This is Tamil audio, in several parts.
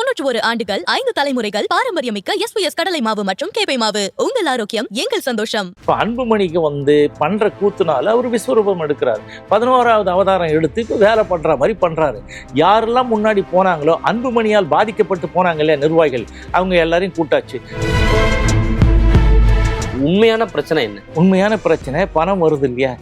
தொன்னூற்று ஒரு ஆண்டுகள் ஐந்து தலைமுறைகள் பாரம்பரியமிக்க எஸ்பிஎஸ் கடலை மாவு மற்றும் கேப்பை மாவு. உங்கள் ஆரோக்கியம் எங்கள் சந்தோஷம். இப்போ அன்புமணிக்கு வந்து பண்ற கூத்துனால அவர் விஸ்வரூபம் எடுக்கிறார். பதினோராவது அவதாரம் எடுத்து இப்போ வேலை பண்ற மாதிரி பண்றாரு. யாரெல்லாம் முன்னாடி போனாங்களோ அன்புமணியால் பாதிக்கப்பட்டு போனாங்க இல்லையா நிர்வாகிகள் அவங்க எல்லாரையும் கூட்டாச்சு உண்மையான பிரச்சனை என்ன? உண்மையான பிரச்சனை பணம் வருது இல்லையா?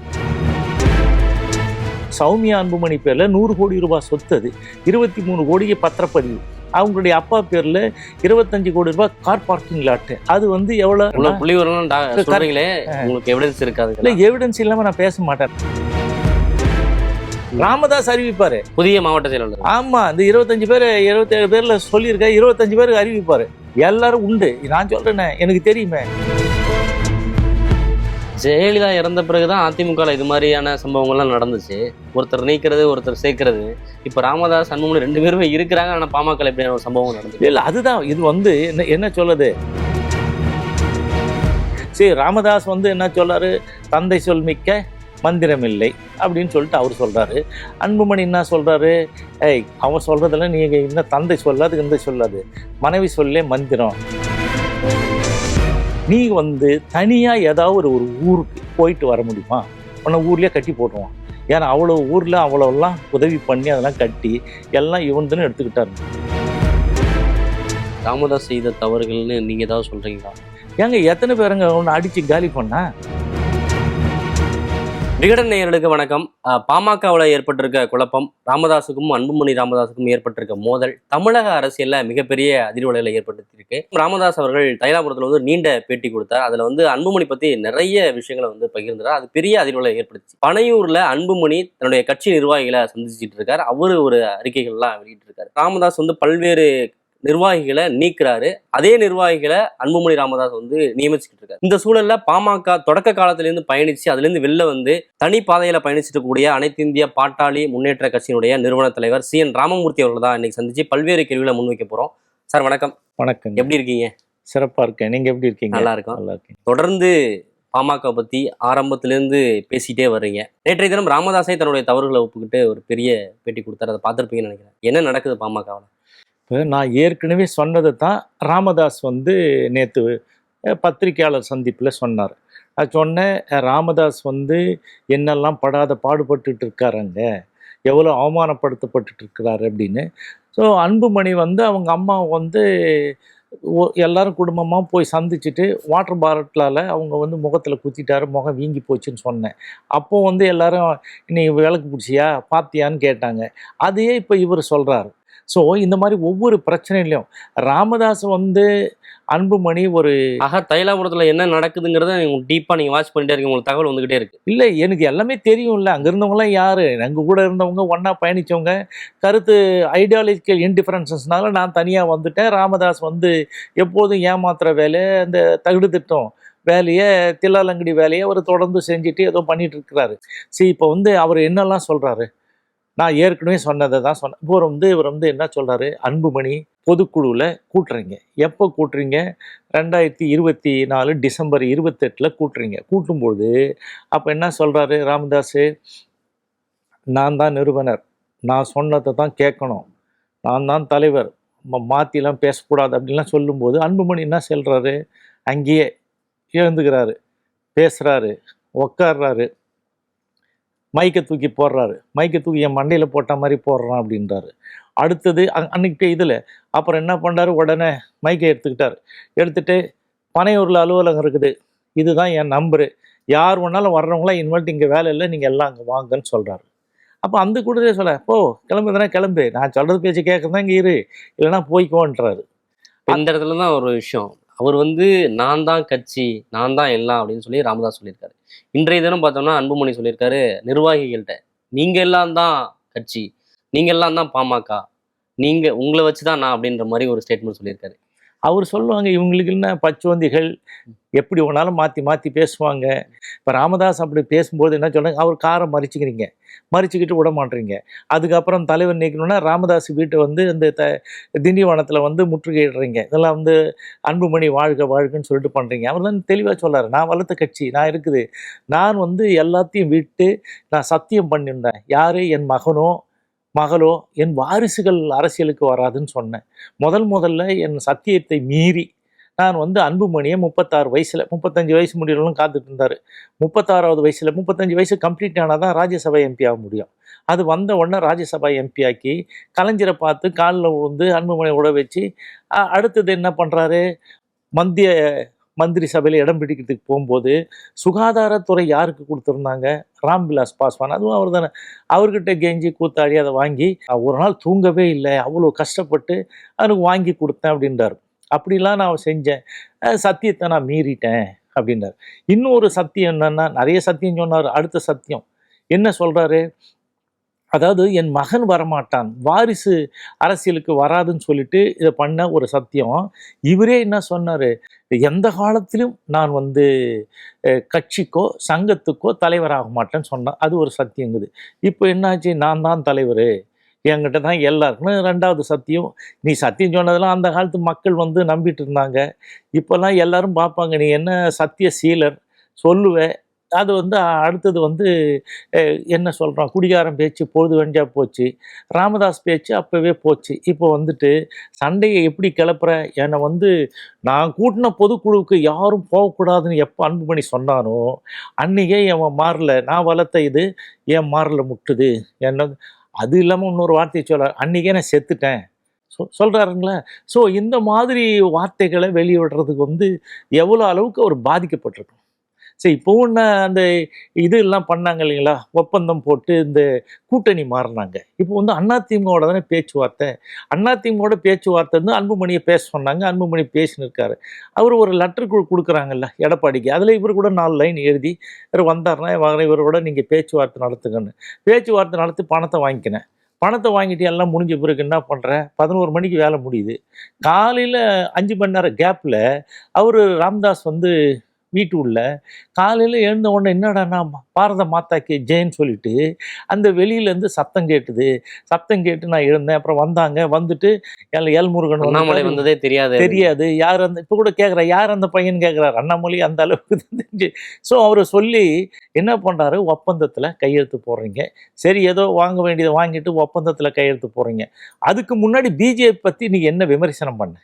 சௌமியா அன்புமணி பேர்ல நூறு கோடி ரூபாய் சொத்து அது. இருபத்தி மூணு கோடிக்கு பத்திரப்பதிவு. அவங்களுடைய அப்பா பேர்ல இருபத்தஞ்சு கோடி ரூபாய் கார் பார்க்கிங் லாட்டு அது வந்து எவ்வளவு? புள்ளி உங்களுக்கு எவிடன்ஸ் இருக்காது. இல்ல எவிடன்ஸ் இல்லாம நான் பேச மாட்டேன். ராமதாஸ் அறிவிப்பாரு. புதிய மாவட்ட செயலாளர். ஆமா இந்த இருபத்தஞ்சு பேர் இருபத்தேழு பேர்ல சொல்லியிருக்க இருபத்தஞ்சு பேருக்கு அறிவிப்பாரு. எல்லாரும் உண்டு. நான் சொல்றேனே எனக்கு தெரியுமே. ஜெயலலிதா இறந்த பிறகுதான் தான் அதிமுகவில் இது மாதிரியான சம்பவங்கள்லாம் நடந்துச்சு. ஒருத்தர் நீக்கிறது ஒருத்தர் சேர்க்கறது. இப்போ ராமதாஸ் அன்புமணி ரெண்டு பேருமே இருக்கிறாங்க. ஆனால் பாமக இப்படியான ஒரு சம்பவம் நடந்துச்சு. இல்லை அதுதான். இது வந்து என்ன என்ன சொல்லுது சரி ராமதாஸ் வந்து என்ன சொல்றாரு தந்தை சொல் மிக்க மந்திரம் இல்லை அப்படின்னு சொல்லிட்டு அவர் சொல்றாரு. அன்புமணி என்ன சொல்றாரு? ஏய் அவன் சொல்றதெல்லாம் நீங்கள் இன்னும் தந்தை சொல்லாது இந்த சொல்லாது. மனைவி சொல்லே மந்திரம். நீ வந்து தனியா ஏதாவது ஒரு ஊருக்கு போயிட்டு வர முடியுமா? உன்னை ஊர்லயே கட்டி போட்டுருவான். ஏன்னா அவ்வளோ ஊர்ல அவ்வளோலாம் உதவி பண்ணி அதெல்லாம் கட்டி எல்லாம் இவன்துன்னு எடுத்துக்கிட்டாரு. ராமதாஸ் செய்த தவறுகள்னு நீங்க ஏதாவது சொல்றீங்களா? ஏங்க எத்தனை பேருங்க ஒன்று அடிச்சு காலி பண்ணா? விகடன் நேயர்களுக்கு வணக்கம். பாமகவில் ஏற்பட்டிருக்க குழப்பம் ராமதாஸுக்கும் அன்புமணி ராமதாஸுக்கும் ஏற்பட்டிருக்க மோதல் தமிழக அரசியலில் மிகப்பெரிய அதிர்வலைகளை ஏற்படுத்தியிருக்கு. ராமதாஸ் அவர்கள் தைலாபுரத்தில் வந்து நீண்ட பேட்டி கொடுத்தார். அதில் வந்து அன்புமணி பற்றி நிறைய விஷயங்களை வந்து பகிர்ந்தார் அது பெரிய அதிர்வலை ஏற்படுத்தி பனையூரில் அன்புமணி தன்னுடைய கட்சி நிர்வாகிகளை சந்திச்சுட்டு இருக்கார். அவரு ஒரு அறிக்கைகள்லாம் வெளியிட்டிருக்காரு. ராமதாஸ் வந்து பல்வேறு நிர்வாகிகளை நீக்குறாரு. அதே நிர்வாகிகளை அன்புமணி ராமதாஸ் வந்து நியமிச்சுக்கிட்டு இருக்காரு. இந்த சூழல்ல பாமக தொடக்க காலத்துல இருந்து பயணிச்சு அதுல இருந்து வெளில வந்து தனி பாதையில பயணிச்சுட்டு கூடிய அனைத்து இந்திய பாட்டாளி முன்னேற்ற கட்சியினுடைய நிறுவன தலைவர் சி. என். ராமமூர்த்தி அவர்கள் தான் இன்னைக்கு சந்திச்சு பல்வேறு கேள்விகளை முன்வைக்க போறோம். சார் வணக்கம். வணக்கம் எப்படி இருக்கீங்க? சிறப்பா இருக்கேன். நீங்க எப்படி இருக்கீங்க? நல்லா இருக்கும். நல்லா இருக்கேன். தொடர்ந்து பாமக பத்தி ஆரம்பத்திலேருந்து பேசிட்டே வர்றீங்க. நேற்றைய தினம் ராமதாஸை தன்னுடைய தவறுகளை ஒப்புக்கிட்டு ஒரு பெரிய பேட்டி கொடுத்தாரு. அதை பார்த்துருப்பீங்கன்னு நினைக்கிறேன். என்ன நடக்குது பாமகவில்? இப்போ நான் ஏற்கனவே சொன்னதை தான் ராமதாஸ் வந்து நேற்று பத்திரிகையாளர் சந்திப்பில் சொன்னார். அது சொன்னேன் ராமதாஸ் வந்து என்னெல்லாம் படாத பாடுபட்டுட்டு இருக்காருங்க எவ்வளோ அவமானப்படுத்தப்பட்டுட்டு இருக்கிறாரு அப்படின்னு. ஸோ அன்புமணி வந்து அவங்க அம்மா வந்து எல்லாரும் குடும்பமாக போய் சந்திச்சுட்டு வாட்டர் பாட்டிலால் அவங்க வந்து முகத்தில் குத்திட்டாரு முகம் வீங்கி போச்சுன்னு சொன்னேன். அப்போது வந்து எல்லாரும் நீ விளக்கு பிடிச்சியா? பார்த்தியான்னு கேட்டாங்க. அதையே இப்போ இவர் சொல்கிறாரு ஸோ இந்த மாதிரி ஒவ்வொரு பிரச்சனையிலையும் ராமதாஸ் வந்து அன்புமணி ஒரு ஆக தைலாபுரத்துல என்ன நடக்குதுங்கிறத டீப்பா நீங்க வாட்ச் பண்ணிட்டே இருக்கீங்க உங்களுக்கு தகவல் வந்துகிட்டே இருக்கு. இல்லை எனக்கு எல்லாமே தெரியும்ல. அங்கே இருந்தவங்களாம் யார்? எங்கள் கூட இருந்தவங்க ஒன்றா பயணித்தவங்க கருத்து ஐடியாலஜிக்கல் இன்டிஃபரன்சஸ்னால நான் தனியாக வந்துட்டேன். ராமதாஸ் வந்து எப்போதும் ஏமாத்துற வேலை அந்த தகுடு திட்டம் வேலையை தில்லாலங்கடி வேலையை அவர் தொடர்ந்து செஞ்சுட்டு ஏதோ பண்ணிட்டு இருக்கிறாரு. சரி இப்போ வந்து அவர் என்னெல்லாம் சொல்கிறாரு நான் ஏற்கனவே சொன்னதை தான் சொன்னேன். இவர் வந்து இவர் வந்து என்ன சொல்கிறாரு அன்புமணி பொதுக்குழுவில் கூட்டுறீங்க. எப்போ கூட்டுறீங்க? ரெண்டாயிரத்தி இருபத்தி நாலு டிசம்பர் இருபத்தெட்டில் கூட்டுறீங்க. கூட்டும்போது அப்போ என்ன சொல்கிறாரு ராமதாஸு நான் தான் நிறுவனர். நான் சொன்னதை தான் கேட்கணும். நான் தான் தலைவர். மாற்றிலாம் பேசக்கூடாது அப்படின்லாம் சொல்லும்போது அன்புமணி என்ன சொல்கிறாரு அங்கேயே எழுந்துக்கிறாரு. பேசுகிறாரு உக்காடுறாரு மைக்கை தூக்கி போடுறாரு. மைக்கை தூக்கி என் மண்டையில் போட்ட மாதிரி போடுறான் அப்படின்றாரு. அடுத்தது அ- அன்னைக்கு இதில் அப்புறம் என்ன பண்ணாரு? உடனே மைக்கை எடுத்துக்கிட்டார். எடுத்துகிட்டு பனையூரில் அலுவலகம் இருக்குது. இதுதான் என் நம்பரு யார் வேணாலும் வர்றவங்களாம் இனிமேல்ட்டு இங்கே வேலை இல்லை. நீங்கள் எல்லாம் அங்கே வாங்கன்னு சொல்கிறாரு அப்போ அந்த கூட்டத்தே சொல்ல போ கிளம்பு தானே கிளம்பு. நான் சொல்கிறது பேச்சு கேட்குறதா இங்கே இரு. இல்லைன்னா போய்க்கோன்றாரு. அந்த இடத்துல தான் ஒரு விஷயம். அவர் வந்து நான் தான் கட்சி நான் தான் எல்லாம் அப்படின்னு சொல்லி ராமதாஸ் சொல்லியிருக்காரு. இன்றைய தினம் பார்த்தோம்னா அன்புமணி சொல்லியிருக்காரு நிர்வாகிகள்கிட்ட நீங்கள் எல்லாம் தான் கட்சி நீங்கள் எல்லாம் தான் பாமக நீங்கள் உங்களை வச்சு தான் நான் அப்படின்ற மாதிரி ஒரு ஸ்டேட்மெண்ட் சொல்லியிருக்காரு. அவர் சொல்லுவாங்க இவங்களுக்கு என்ன பச்சுவந்திகள்? எப்படி ஒன்றாலும் மாற்றி மாற்றி பேசுவாங்க. இப்போ ராமதாஸ் அப்படி பேசும்போது என்ன சொல்கிறாங்க அவர் காரை மறிச்சுக்கிறீங்க. மறிச்சுக்கிட்டு விட மாட்டீங்க. அதுக்கப்புறம் தலைவர் நீக்கணும்னா ராமதாஸ் வீட்டை வந்து இந்த த திண்டிவனத்தில் வந்து முற்றுகையிடுறீங்க. இதெல்லாம் வந்து அன்புமணி வாழ்க வாழ்கன்னு சொல்லிட்டு பண்ணுறீங்க அவர் தான் தெளிவாக சொல்லார் நான் வளர்த்த கட்சி நான் இருக்குது. நான் வந்து எல்லாத்தையும் விட்டு நான் சத்தியம் பண்ணியிருந்தேன். யார்? என் மகனோ மகளோ என் வாரிசுகள் அரசியலுக்கு வராதுன்னு சொன்னேன். முதல் முதல்ல என் சத்தியத்தை மீறி நான் வந்து அன்புமணியை முப்பத்தாறு வயசில் முப்பத்தஞ்சு வயசு முடியலாம் காத்துட்டு இருந்தார். முப்பத்தாறாவது வயசில் முப்பத்தஞ்சு வயசு கம்ப்ளீட் ஆனால் தான் ராஜ்யசபா எம்பி ஆக முடியும். அது வந்த உடனே ராஜ்யசபா எம்பி ஆக்கி கலைஞரை பார்த்து காலில் விழுந்து அன்புமணியை விட வச்சு அடுத்தது என்ன பண்ணுறாரு மத்திய மந்திரி சபையில் இடம் பிடிக்கிறதுக்கு போகும்போது சுகாதாரத்துறை யாருக்கு கொடுத்துருந்தாங்க? ராம்விலாஸ் பாஸ்வான். அதுவும் அவர் தானே. அவர்கிட்ட கெஞ்சி கூத்தாடி அதை வாங்கி ஒரு நாள் தூங்கவே இல்லை. அவ்வளோ கஷ்டப்பட்டு அவனுக்கு வாங்கி கொடுத்தேன் அப்படின்றார். அப்படிலாம் நான் செஞ்சேன். சத்தியத்தை நான் மீறிட்டேன் அப்படின்றார். இன்னொரு சத்தியம் என்னன்னா நிறைய சத்தியம் சொன்னார். அடுத்த சத்தியம். என்ன சொல்கிறாரு அதாவது என் மகன் வரமாட்டான் வாரிசு அரசியலுக்கு வராதுன்னு சொல்லிட்டு இதை பண்ண ஒரு சத்தியம். இவரே என்ன சொன்னார்? எந்த காலத்திலும் நான் வந்து கட்சிக்கோ சங்கத்துக்கோ தலைவராக மாட்டேன்னு சொன்னேன் அது ஒரு சத்தியங்குது. இப்போ என்னாச்சு? நான் தான் தலைவர். என்கிட்ட தான் எல்லாருக்கும் ரெண்டாவது சத்தியம். நீ சத்தியம் சொன்னதெல்லாம் அந்த காலத்து மக்கள் வந்து நம்பிட்டு இருந்தாங்க. இப்போல்லாம் எல்லாரும் பார்ப்பாங்க நீ என்ன சத்திய சீலர்? சொல்லுவேன் அது வந்து அடுத்தது வந்து என்ன சொல்கிறான் குடிகாரம் பேச்சு பொழுது வெஞ்சா போச்சு. ராமதாஸ் பேச்சு அப்போவே போச்சு. இப்போ வந்துட்டு சண்டையை எப்படி கிளப்புற? என்னை வந்து நான் கூட்டின பொதுக்குழுவுக்கு யாரும் போகக்கூடாதுன்னு எப்போ அன்பு பண்ணி சொன்னானோ அன்றைக்கே என் மாறல. நான் வளர்த்த இது என் மாறல முட்டுது. என்ன அது இல்லாமல் இன்னொரு வார்த்தையை சொல்ல அன்றைக்கே நான் செத்துட்டேன். சொ சொல்கிறாருங்களா ஸோ இந்த மாதிரி வார்த்தைகளை வெளியிடுறதுக்கு வந்து எவ்வளோ அளவுக்கு அவர் பாதிக்கப்பட்டிருக்கும்? சரி இப்போவும் ஒன்று அந்த இது எல்லாம் பண்ணாங்க இல்லைங்களா? ஒப்பந்தம் போட்டு இந்த கூட்டணி மாறினாங்க. இப்போ வந்து அதிமுகவோட தானே பேச்சுவார்த்தை? அதிமுகவோட பேச்சுவார்த்தை வந்து அன்புமணியை பேச சொன்னாங்க அன்புமணி பேசினிருக்காரு. அவர் ஒரு லெட்டர் கொடுக்குறாங்கல்ல எடப்பாடிக்கு. அதில் இவர் கூட நாலு லைன் எழுதி இவர் வந்தாருன்னா இவரோட நீங்கள் பேச்சுவார்த்தை நடத்துங்கன்னு. பேச்சுவார்த்தை நடத்தி பணத்தை வாங்கிக்கினேன். பணத்தை வாங்கிட்டு எல்லாம் முடிஞ்ச பிறகு என்ன பண்ணுறேன் பதினோரு மணிக்கு வேலை முடியுது. காலையில் அஞ்சு மணி நேரம் கேப்பில் அவர் ராம்தாஸ் வந்து வீட்டு உள்ள காலையில் எழுந்த உடனே என்னடாண்ணா பாரத மாதாக்கு ஜெயின்னு சொல்லிட்டு அந்த வெளியிலேருந்து சத்தம் கேட்டுது. சத்தம் கேட்டு நான் எழுந்தேன். அப்புறம் வந்தாங்க. வந்துட்டு எல் எல் முருகன் அண்ணாமலை. வந்ததே தெரியாது. தெரியாது. யார் அந்த இப்போ கூட கேட்குறா யார் அந்த பையன் கேட்குறாரு அண்ணாமலை அந்த அளவுக்கு தெரிஞ்சு. ஸோ அவர் சொல்லி என்ன பண்ணுறாரு ஒப்பந்தத்தில் கையெழுத்து போடுறீங்க. சரி ஏதோ வாங்க வேண்டியதை வாங்கிட்டு ஒப்பந்தத்தில் கையெழுத்து போடுறீங்க. அதுக்கு முன்னாடி பிஜேபி பற்றி நீ என்ன விமர்சனம் பண்ண?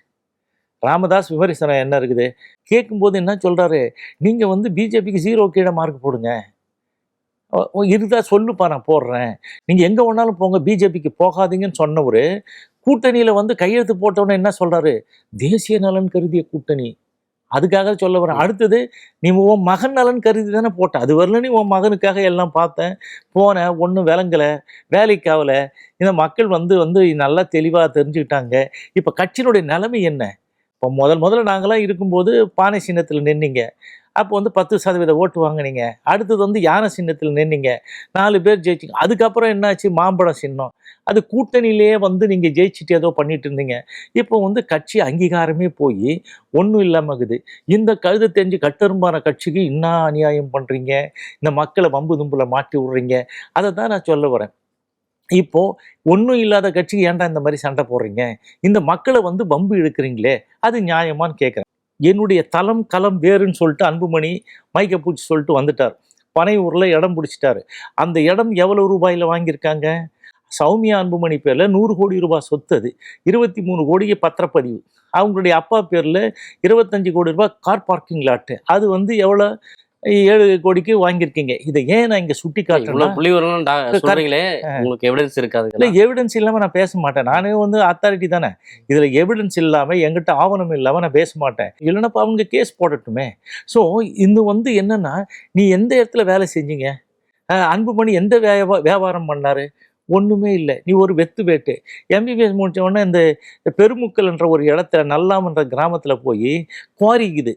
ராமதாஸ் விமரிசனம் என்ன இருக்குது? கேட்கும்போது என்ன சொல்கிறாரு நீங்கள் வந்து பிஜேபிக்கு ஜீரோ கீழே மார்க் போடுங்க. ஓ- இருந்தா சொல்லுப்பா நான் போடுறேன். நீங்கள் எங்கே வேணாலும் போங்க பிஜேபிக்கு போகாதீங்கன்னு சொன்னவர் கூட்டணியில் வந்து கையெழுத்து போட்டவொன்னே என்ன சொல்கிறாரு தேசிய நலன் கருதிய கூட்டணி. அதுக்காக சொல்ல வரேன். அடுத்தது நீ உன் மகன் நலன் கருதி தானே போட்ட. அது வரல நீ உன் மகனுக்காக எல்லாம் பார்த்தேன். போனேன் ஒன்றும் விளங்கலை வேலைக்கு ஆகலை இந்த மக்கள் வந்து வந்து நல்லா தெளிவாக தெரிஞ்சுக்கிட்டாங்க. இப்போ கட்சியினுடைய நிலைமை என்ன? இப்போ முதல் முதல்ல நாங்களாம் இருக்கும்போது பானை சின்னத்தில் நின்னீங்க. அப்போ வந்து பத்து சதவீத ஓட்டு வாங்கினீங்க. அடுத்தது வந்து யானை சின்னத்தில் நின்னீங்க. நாலு பேர் ஜெயிச்சிங்க. அதுக்கப்புறம் என்னாச்சு? மாம்பழம் சின்னம். அது கூட்டணியிலேயே வந்து நீங்கள் ஜெயிச்சுட்டு ஏதோ பண்ணிட்டு இருந்தீங்க. இப்போ வந்து கட்சி அங்கீகாரமே போய் ஒன்றும் இல்லாமல் இருக்குது. இந்த கழுத தெரிஞ்சு கட்டெரும்பான கட்சிக்கு என்ன அநியாயம் பண்ணுறீங்க இந்த மக்களை வம்பு தும்பில் மாட்டி விட்றீங்க? அதை தான் நான் சொல்ல வரேன். இப்போது ஒன்றும் இல்லாத கட்சிக்கு ஏன்டா இந்த மாதிரி சண்டை போடுறீங்க? இந்த மக்களை வந்து பம்பு இழுக்கிறீங்களே? அது நியாயமான்னு கேட்குறேன் என்னுடைய தளம் களம் வேறுன்னு சொல்லிட்டு அன்புமணி மைக்க பூச்சி சொல்லிட்டு வந்துட்டார். பனையூரில் இடம் பிடிச்சிட்டாரு. அந்த இடம் எவ்வளோ ரூபாயில் வாங்கியிருக்காங்க? சௌமியா அன்புமணி பேரில் நூறு கோடி ரூபாய் சொத்து அது. இருபத்தி மூணு கோடிக்கு பத்திரப்பதிவு. அவங்களுடைய அப்பா பேரில் இருபத்தஞ்சு கோடி ரூபாய் கார் பார்க்கிங் லாட்டு. அது வந்து எவ்வளோ ஏழு கோடிக்கு வாங்கியிருக்கீங்க. இதை ஏன் நான் இங்கே சுட்டி காட்டுறேன்னா இவ்வளவு புள்ளி வரலாம் சொல்றீங்களே ஆ. உங்களுக்கு எவிடன்ஸ் இருக்காது இல்லை எவிடன்ஸ் இல்லாமல் நான் பேச மாட்டேன். நானே வந்து அத்தாரிட்டி தானே. இதில் எவிடன்ஸ் இல்லாமல் என்கிட்ட ஆவணம் இல்லாமல் நான் பேச மாட்டேன். இல்லைன்னா அவங்க கேஸ் போடட்டுமே. ஸோ இது வந்து என்னன்னா நீ எந்த இடத்துல வேலை செஞ்சீங்க? அன்புமணி எந்த வியாபா வியாபாரம் பண்ணாரு? ஒன்றுமே இல்லை. நீ ஒரு வெத்து வேட்டு. எம்பிபிஎஸ் முடிச்ச உடனே இந்த பெருமுக்கல் என்ற ஒரு இடத்துல நல்லாம்ன்ற கிராமத்தில் போய் குவாரிக்குது.